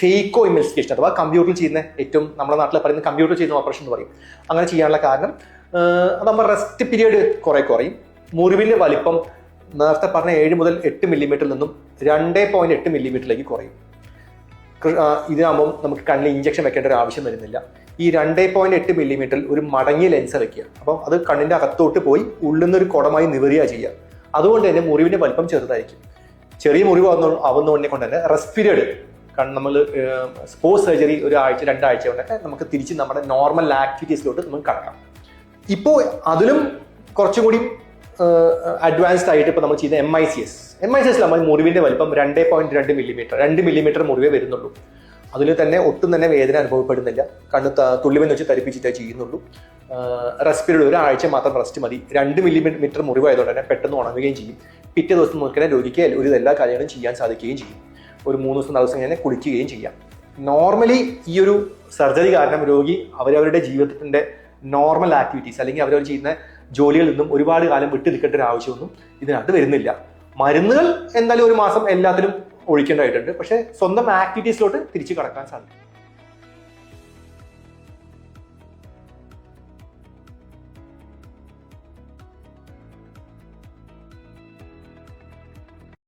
Phaco investigation അഥവാ കമ്പ്യൂട്ടറിൽ ചെയ്യുന്ന ഏറ്റവും നമ്മുടെ നാട്ടിൽ പറയുന്ന കമ്പ്യൂട്ടർ ചെയ്യുന്ന ഓപ്പറേഷൻ എന്ന് പറയും. അങ്ങനെ ചെയ്യാനുള്ള കാരണം നമ്മൾ റെസ്റ്റ് പീരീഡ് കുറെ കുറയും. മുറിവിന്റെ വലിപ്പം നേരത്തെ പറഞ്ഞ ഏഴ് മുതൽ എട്ട് മില്ലിമീറ്ററിൽ നിന്നും രണ്ടേ പോയിന്റ് എട്ട് മില്ലിമീറ്ററിലേക്ക് കുറയും. ഇതിനാകുമ്പം നമുക്ക് കണ്ണിൽ ഇഞ്ചക്ഷൻ വെക്കേണ്ട ഒരു ആവശ്യം വരുന്നില്ല. ഈ രണ്ടേ പോയിന്റ് എട്ട് മില്ലിമീറ്ററിൽ ഒരു മടങ്ങിയ ലെൻസ് വെക്കുക. അപ്പം അത് കണ്ണിന്റെ അകത്തോട്ട് പോയി ഉള്ളിൽ നിന്നൊരു കുടമായി നിവരിക ചെയ്യുക. അതുകൊണ്ട് തന്നെ മുറിവിന്റെ വലിപ്പം ചെറുതായിരിക്കും. ചെറിയ മുറിവ് ആവുന്ന കൊണ്ട് തന്നെ റെസ്റ്റ് പീരീഡ് നമ്മൾ സ്പോർട്സ് സർജറി ഒരു ആഴ്ച രണ്ടാഴ്ച കൊണ്ടൊക്കെ നമുക്ക് തിരിച്ച് നമ്മുടെ നോർമൽ ആക്ടിവിറ്റീസിലോട്ട് നമുക്ക് കടക്കാം. ഇപ്പോൾ അതിലും കുറച്ചും കൂടി അഡ്വാൻസ്ഡ് ആയിട്ട് ഇപ്പോൾ നമ്മൾ ചെയ്യുന്ന M I C S M I C എസിൽ നമ്മൾ മുറിവിന്റെ വലിപ്പം രണ്ട് പോയിന്റ് രണ്ട് മില്ലിമീറ്റർ രണ്ട് മില്ലിമീറ്റർ മുറിവേ വരുന്നുള്ളൂ. അതിൽ തന്നെ ഒട്ടും തന്നെ വേദന അനുഭവപ്പെടുന്നില്ല. കണ്ണ് ത- തുള്ളിമെന്ന് വെച്ച് തരിപ്പിച്ചിട്ടേ ചെയ്യുന്നുള്ളൂ. റെസ്പിരീഡ് ഒരാഴ്ച മാത്രം റെസ്റ്റ് മതി. രണ്ട് മില്ലിമീറ്റർ മുറിവായതുകൊണ്ട് തന്നെ പെട്ടെന്ന് ഉണങ്ങുകയും ചെയ്യും. പിറ്റേ ദിവസം നോക്കിയാൽ രോഗിക്ക് ഒരു എല്ലാ കാര്യങ്ങളും ചെയ്യാൻ സാധിക്കുകയും ചെയ്യും. ഒരു മൂന്ന് ദിവസം ദിവസം കഴിഞ്ഞാൽ കുളിക്കുകയും ചെയ്യാം. നോർമലി ഈ ഒരു സർജറി കാരണം രോഗി അവരവരുടെ ജീവിതത്തിന്റെ നോർമൽ ആക്ടിവിറ്റീസ് അല്ലെങ്കിൽ അവരവർ ചെയ്യുന്ന ജോലികളിൽ നിന്നും ഒരുപാട് കാലം വിട്ടു നിൽക്കേണ്ട ഒരു ആവശ്യമൊന്നും ഇതിനകത്ത് വരുന്നില്ല. മരുന്നുകൾ എന്തായാലും ഒരു മാസം എല്ലാത്തിലും ഒഴിക്കേണ്ടതായിട്ടുണ്ട്. പക്ഷേ സ്വന്തം ആക്ടിവിറ്റീസിലോട്ട് തിരിച്ചു കടക്കാൻ സാധിക്കും.